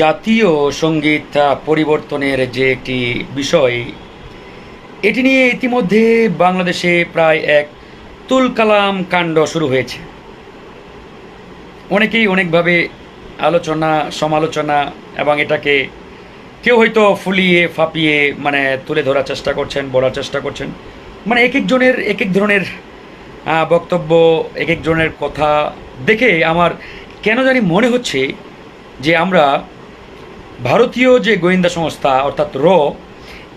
জাতীয় সংগীত পরিবর্তনের যে একটি বিষয়, এটি নিয়ে ইতিমধ্যে বাংলাদেশে প্রায় এক তুলকালাম কাণ্ড শুরু হয়েছে। অনেকেই অনেকভাবে আলোচনা, সমালোচনা এবং এটাকে কেউ হয়তো ফুলিয়ে, ফাপিয়ে মানে তুলে ধরার চেষ্টা করছেন, বলার চেষ্টা করছেন। মানে এক একজনের এক এক ধরনের বক্তব্য, এক একজনের কথা দেখে আমার কেন জানি মনে হচ্ছে যে আমরা ভারতীয় যে গোয়েন্দা সংস্থা, অর্থাৎ র,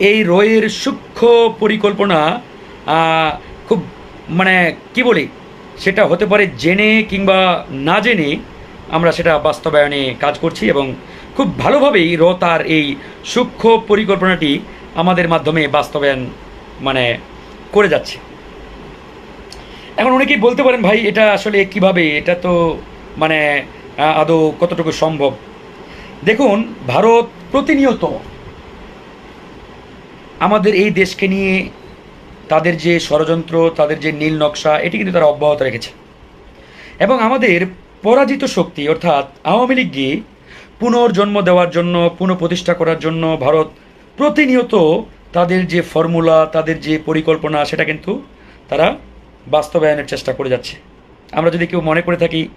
এই রয়ের সূক্ষ্ম পরিকল্পনা খুব মানে কি বলি, সেটা হতে পারে জেনে কিংবা না জেনে আমরা সেটা বাস্তবায়নে কাজ করছি এবং খুব ভালোভাবেই র তার এই সূক্ষ্ম পরিকল্পনাটি আমাদের মাধ্যমে বাস্তবায়ন মানে করে যাচ্ছে। এখন অনেকেই বলতে পারেন, ভাই, এটা আসলে কীভাবে? এটা তো মানে আদৌ কতটুকু সম্ভব? দেখুন, ভারত প্রতিনিয়ত আমাদের এই দেশকে নিয়ে তাদের যে ষড়যন্ত্র, তাদের যে নীল নকশা, এটি কিন্তু তারা অব্যাহত রেখেছে। এবং আমাদের পরাজিত শক্তি, অর্থাৎ আওয়ামী লীগকে পুনর্জন্ম দেওয়ার জন্য, পুনঃপ্রতিষ্ঠা করার জন্য ভারত প্রতিনিয়ত তাদের যে ফর্মুলা, তাদের যে পরিকল্পনা, সেটা কিন্তু তারা বাস্তবায়নের চেষ্টা করে যাচ্ছে। আমরা যদি কেউ মনে করে থাকি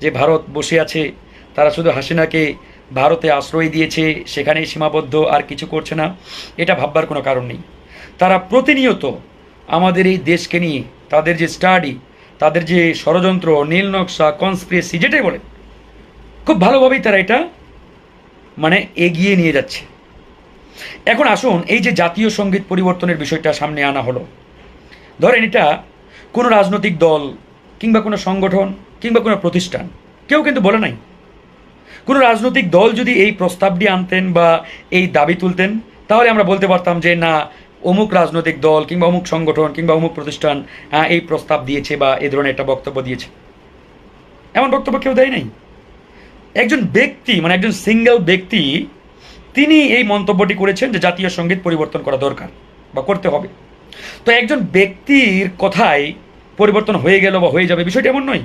যে ভারত বসে আছে, তারা শুধু হাসিনাকে ভারতে আশ্রয় দিয়েছে, সেখানেই সীমাবদ্ধ, আর কিছু করছে না, এটা ভাববার কোনো কারণ নেই। তারা প্রতিনিয়ত আমাদের এই দেশকে নিয়ে, তাদের যে স্টাডি তাদের যে ষড়যন্ত্র, নীল নকশা কনস্পিরেসি যেটাই বলে খুব ভালোভাবেই তারা এটা মানে এগিয়ে নিয়ে যাচ্ছে। এখন আসুন, এই যে জাতীয় সংগীত পরিবর্তনের বিষয়টা সামনে আনা হলো। ধরেন এটা কোনো রাজনৈতিক দল, কিংবা কোনো সংগঠন, কিংবা কোনো প্রতিষ্ঠান, কেউ কিন্তু বলে নাই। কোনো রাজনৈতিক দল যদি এই প্রস্তাবটি আনতেন বা এই দাবি তুলতেন, তাহলে আমরা বলতে পারতাম যে, না, অমুক রাজনৈতিক দল কিংবা অমুক সংগঠন কিংবা অমুক প্রতিষ্ঠান এই প্রস্তাব দিয়েছে বা এই ধরনের একটা বক্তব্য দিয়েছে। এমন বক্তব্য কেউ দেয় নাই। একজন ব্যক্তি মানে একজন সিঙ্গেল ব্যক্তি, তিনি এই মন্তব্যটি করেছেন যে জাতীয় সংগীত পরিবর্তন করা দরকার বা করতে হবে। তো একজন ব্যক্তির কথায় পরিবর্তন হয়ে গেল বা হয়ে যাবে বিষয়টি এমন নয়।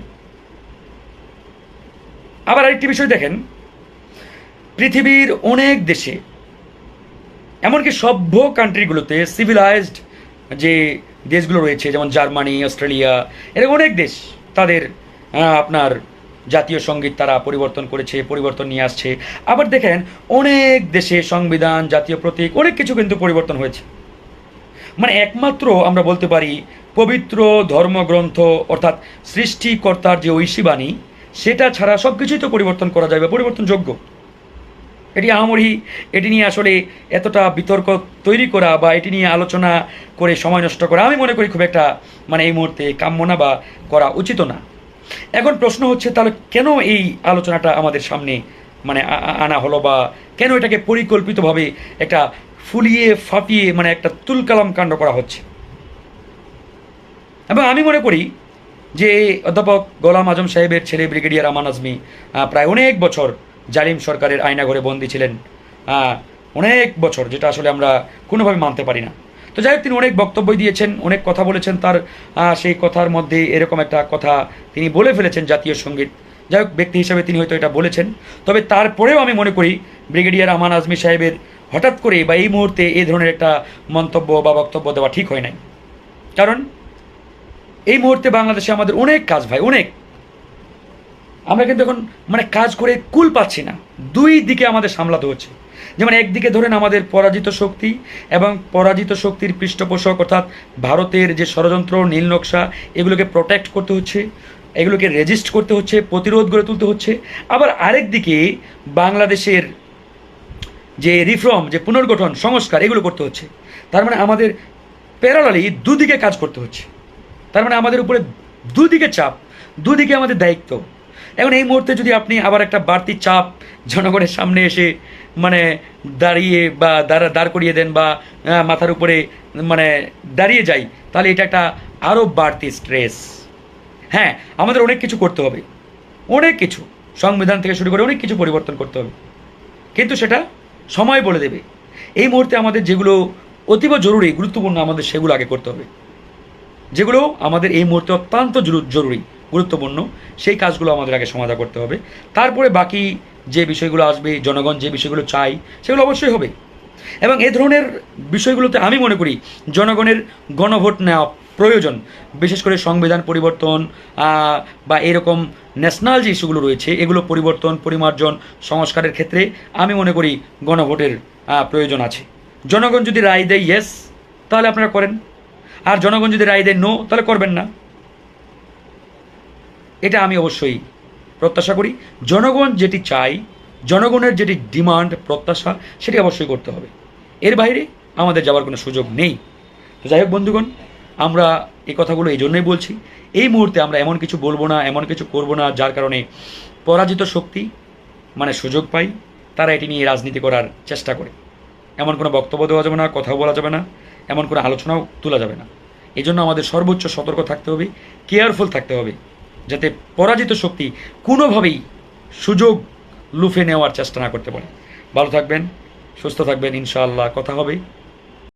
আবার আরেকটি বিষয় দেখেন পৃথিবীর অনেক দেশে, এমনকি সভ্য কান্ট্রিগুলোতে সিভিলাইজড যে দেশগুলো রয়েছে, যেমন জার্মানি, অস্ট্রেলিয়া, এরকম অনেক দেশ তাদের আপনার জাতীয় সংগীত তারা পরিবর্তন করেছে, পরিবর্তন নিয়ে আসছে। আবার দেখেন, অনেক দেশে সংবিধান, জাতীয় প্রতীক, অনেক কিছু কিন্তু পরিবর্তন হয়েছে। মানে একমাত্র আমরা বলতে পারি পবিত্র ধর্মগ্রন্থ, অর্থাৎ সৃষ্টিকর্তার যে ঐশীবাণী, সেটা ছাড়া সব কিছুই তো পরিবর্তন করা যায় বা পরিবর্তনযোগ্য। এটি আহামরি, এটি নিয়ে আসলে এতটা বিতর্ক তৈরি করা বা এটি নিয়ে আলোচনা করে সময় নষ্ট করা আমি মনে করি খুব একটা মানে এই মুহূর্তে কাম্য না বা করা উচিত না। এখন প্রশ্ন হচ্ছে, তাহলে কেন এই আলোচনাটা আমাদের সামনে মানে আনা হলো বা কেন এটাকে পরিকল্পিতভাবে একটা ফুলিয়ে ফাঁপিয়ে মানে একটা তুলকালাম কাণ্ড করা হচ্ছে? এবং আমি মনে করি যে অধ্যাপক গোলাম আজম সাহেবের ছেলে ব্রিগেডিয়ার আমান আজমি প্রায় অনেক বছর জালিম সরকারের আয়নাঘরে বন্দী ছিলেন। অনেক বছর, যেটা আসলে আমরা কোনোভাবে মানতে পারি না। তো যাই হোক, তিনি অনেক বক্তব্য দিয়েছেন, অনেক কথা বলেছেন, তার সেই কথার মধ্যে এরকম একটা কথা তিনি বলে ফেলেছেন জাতীয় সংগীত। যাই হোক, ব্যক্তি হিসাবে তিনি হয়তো এটা বলেছেন। তবে তারপরেও আমি মনে করি, ব্রিগেডিয়ার আমান আজমি সাহেবের হঠাৎ করে বা এই মুহূর্তে এই ধরনের একটা মন্তব্য বা বক্তব্য দেওয়া ঠিক হয় নাই। কারণ, এই মুহূর্তে বাংলাদেশে আমাদের অনেক কাজ ভাই, অনেক। আমরা কিন্তু এখন মানে কাজ করে কুল পাচ্ছি না। দুই দিকে আমাদের সামলাতে হচ্ছে। যেমন একদিকে ধরেন আমাদের পরাজিত শক্তি এবং পরাজিত শক্তির পৃষ্ঠপোষক, অর্থাৎ ভারতের যে ষড়যন্ত্র, নীল নকশা, এগুলোকে প্রোটেক্ট করতে হচ্ছে, এগুলোকে রেজিস্ট করতে হচ্ছে, প্রতিরোধ গড়ে তুলতে হচ্ছে। আবার আরেক দিকে বাংলাদেশের যে রিফর্ম যে পুনর্গঠন, সংস্কার, এগুলো করতে হচ্ছে। তার মানে আমাদের প্যারালালি দুদিকে কাজ করতে হচ্ছে। তার মানে আমাদের উপরে দুদিকে চাপ, দুদিকে আমাদের দায়িত্ব। এখন এই মুহূর্তে যদি আপনি আবার একটা বাড়তি চাপ জনগণের সামনে এসে মানে দাঁড়িয়ে বা দাঁড়া, দাঁড় করিয়ে দেন বা মাথার উপরে মানে দাঁড়িয়ে যাই, তাহলে এটা একটা আরও বাড়তি স্ট্রেস হ্যাঁ আমাদের অনেক কিছু করতে হবে। অনেক কিছু। সংবিধান থেকে শুরু করে অনেক কিছু পরিবর্তন করতে হবে। কিন্তু সেটা সময় বলে দেবে। এই মুহূর্তে আমাদের যেগুলো অতীব জরুরি, গুরুত্বপূর্ণ আমাদের সেগুলো আগে করতে হবে। যেগুলো আমাদের এই মুহূর্তে অত্যন্ত জরু- জরুরি। গুরুত্বপূর্ণ, সেই কাজগুলো আমাদের আগে সমাধা করতে হবে। তারপরে বাকি যে বিষয়গুলো আসবে, জনগণ যে বিষয়গুলো চাই সেগুলো অবশ্যই হবে। এবং এ ধরনের বিষয়গুলোতে আমি মনে করি জনগণের গণভোট নেওয়া প্রয়োজন। বিশেষ করে সংবিধান পরিবর্তন বা এরকম ন্যাশনাল যে ইস্যুগুলো রয়েছে, এগুলো পরিবর্তন, পরিমার্জন, সংস্কারের ক্ষেত্রে আমি মনে করি গণভোটের প্রয়োজন আছে। জনগণ যদি রায় দেয় ইয়েস তাহলে আপনারা করেন। আর জনগণ যদি রায় দেয় নো তাহলে করবেন না। এটা আমি অবশ্যই প্রত্যাশা করি। জনগণ যেটি চাই জনগণের যেটি ডিমান্ড, প্রত্যাশা, সেটি অবশ্যই করতে হবে। এর বাইরে আমাদের যাওয়ার কোনো সুযোগ নেই। তো যাই হোক বন্ধুগণ, আমরা এই কথাগুলো এই জন্যই বলছি, এই মুহূর্তে আমরা এমন কিছু বলব না, এমন কিছু করব না, যার কারণে পরাজিত শক্তি মানে সুযোগ পাই, তারা এটি নিয়ে রাজনীতি করার চেষ্টা করে। এমন কোনো বক্তব্য দেওয়া যাবে না, কথাও বলা যাবে না, এমন কোনো আলোচনাও তোলা যাবে না। এই জন্য আমাদের সর্বোচ্চ সতর্ক থাকতে হবে, কেয়ারফুল থাকতে হবে। যাতে পরাজিত শক্তি কোনোভাবেই সুযোগ লুফে নেওয়ার চেষ্টা না করতে পারে। ভালো থাকবেন, সুস্থ থাকবেন, ইনশাআল্লাহ, কথা হবে।